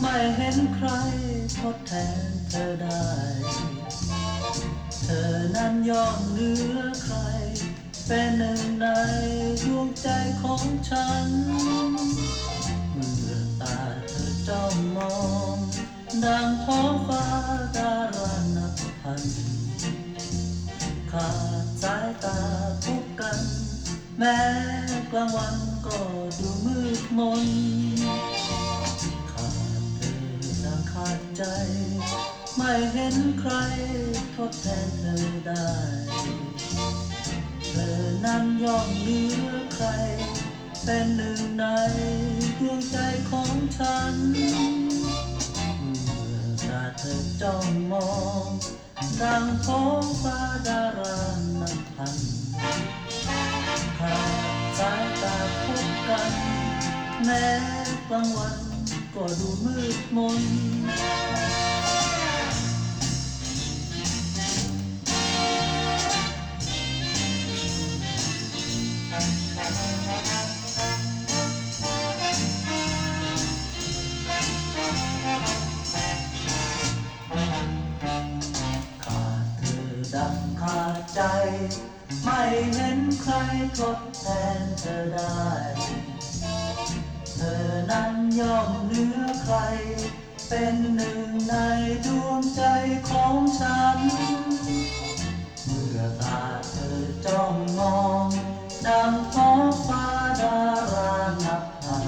ไม่เห็นใครทดแทนเธอได้ เธอนั้นย่อมเหนือใคร เป็นหนึ่งในดวงใจของฉัน เมื่อตาเธอจ้องมอง ดังท้องฟ้าดารานับพัน ขาดสายตาพบกัน แม้ กลางวันก็ดูมืดมนขาดเธอดังขาดใจ ไม่เห็นใครทดแทนเธอได้ เธอนั้นย่อมเหนือใคร เป็นหนึ่งในดวงใจของฉัน เมื่อตาเธอจ้องมองดังท้องฟ้า แม้กลางวันก็ดูมืดมน ขาดเธอดังขาดใจ ไม่เห็นใครทดแทนเธอได้ ธอนั้นย่อมเหนือใคร เป็นหนึ่งในดวงใจของฉัน เมื่อตาเธอจ้องมองดังท้องฟ้าดารานับพัน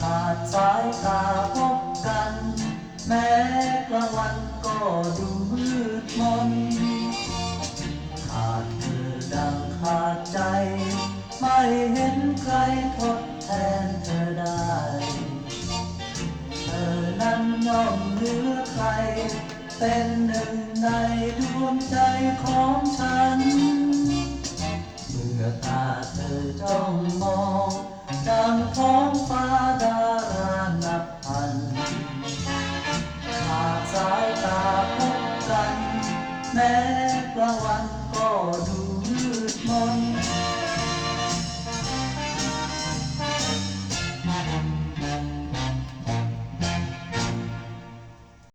ขาดสายตาพบกัน แม้กลางวันก็ดูมืดมน ขาดเธอดังขาดใจ ไม่เห็นใครทด นเธอได้ เธอนั้นย่อมเหนือใคร เป็นหนึ่งในดวงใจของฉัน เมื่อตาเธอจ้องมองดังท้องฟ้าดารานับพันขาดสายตาพบกัน แม้กลางวัน